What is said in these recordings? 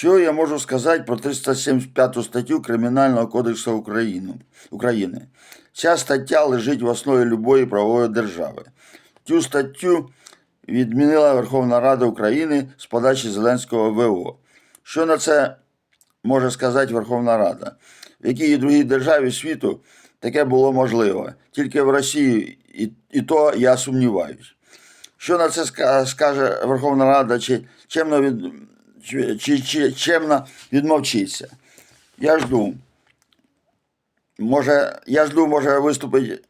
Що я можу сказати про 375 статтю Кримінального кодексу України? України? Ця стаття лежить в основі любої правової держави. Цю статтю відмінила Верховна Рада України з подачі Зеленського ВО. Що на це може сказати Верховна Рада? В якій другій державі світу таке було можливо? Тільки в Росії, і, і то я сумніваюсь. Що на це скаже Верховна Рада, чи чемно, від, чи, чи, чемно відмовчиться? Я жду. Може, я жду, може виступить.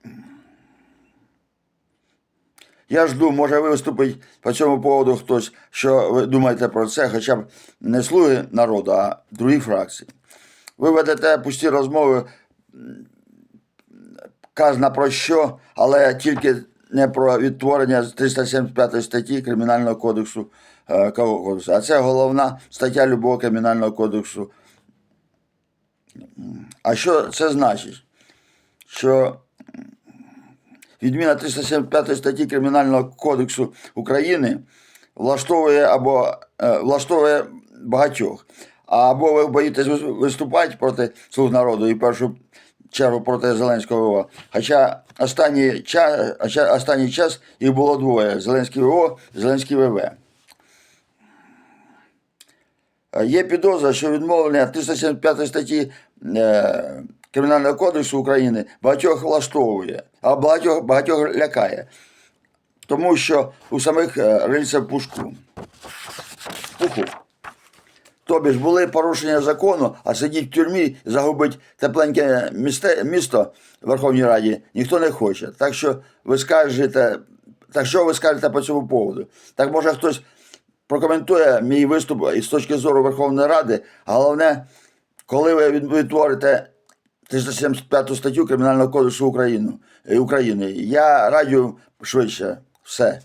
Я жду, може виступить по цьому поводу хтось, що ви думаєте про це, хоча б не слуги народу, а другі фракції. Ви ведете пусті розмови, казна про що, але тільки не про відтворення 375 статті Кримінального кодексу, е, кодексу. А це головна стаття любого кримінального кодексу. А що це значить? Що відміна 375 статті Кримінального кодексу України влаштовує або е, влаштовує багатьох. Або ви боїтесь виступати проти слуг народу і першу чергу проти Зеленського ВО. Хоча останній час, останній час їх було двоє: Зеленський ВО, Зеленський ВВ. Е, Є підозра, що відмовлення 375 статті е, Кримінального кодексу України багатьох влаштовує, а багатьох, багатьох лякає. Тому що у самих е, рильця пушку. Пуху. Тобі ж були порушення закону, а сидіть в тюрмі і загубить тепленьке місте, місто в Верховній Раді ніхто не хоче. Так що ви скажете, так що ви скажете по цьому поводу? Так може хтось прокоментує мій виступ із точки зору Верховної Ради. Головне, коли ви від- відтворите 375 статтю Кримінального кодексу України, я радю швидше все.